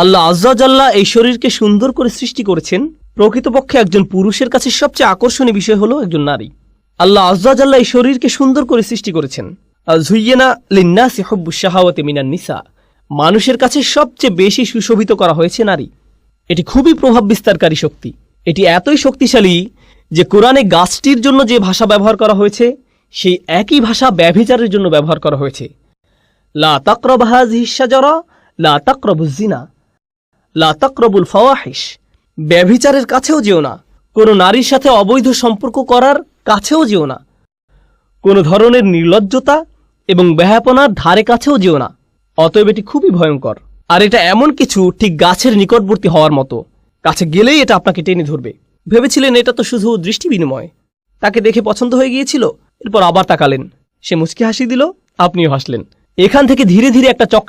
আল্লাহ আজ্জাজাল্লাহ এই শরীরকে সুন্দর করে সৃষ্টি করেছেন। প্রকৃতপক্ষে একজন পুরুষের কাছে সবচেয়ে আকর্ষণীয় বিষয় হলো একজন নারী। আল্লাহ আজ্জাজাল্লাহ এই শরীরকে সুন্দর করে সৃষ্টি করেছেন। ঝুইয়েনা লিন্নাসি হব্বু শাহাওয়াতে মিনান নিসা। মানুষের কাছে সবচেয়ে বেশি সুশোভিত করা হয়েছে নারী। এটি খুবই প্রভাব বিস্তারকারী শক্তি। এটি এতই শক্তিশালী যে কোরআনে গাছটির জন্য যে ভাষা ব্যবহার করা হয়েছে, সেই একই ভাষা ব্যভিচারের জন্য ব্যবহার করা হয়েছে। লা তাকরব হাযিহি শাজারা, লা তাকরবুজ জিনা লা তাকরবুল ফাওয়াহিশ। ব্যভিচারের কাছেও যেও না। কোনো নারীর সাথে অবৈধ সম্পর্ক করার কাছেও যেও না। কোনো ধরনের নির্লজ্জতা এবং ব্যাহাপনার ধারে কাছেও যেও না। অতএব এটি খুবই ভয়ঙ্কর। আর এটা এমন কিছু ঠিক গাছের নিকটবর্তী হওয়ার মতো। কাছে গেলেই এটা আপনাকে টেনে ধরবে। ভেবেছিলেন এটা তো শুধু দৃষ্টি বিনিময়। তাকে দেখে পছন্দ হয়ে গিয়েছিল, এরপর আবার তাকালেন। সে মুচকি হাসি দিল, আপনিও হাসলেন। এখান থেকে ধীরে ধীরে একটা চক্র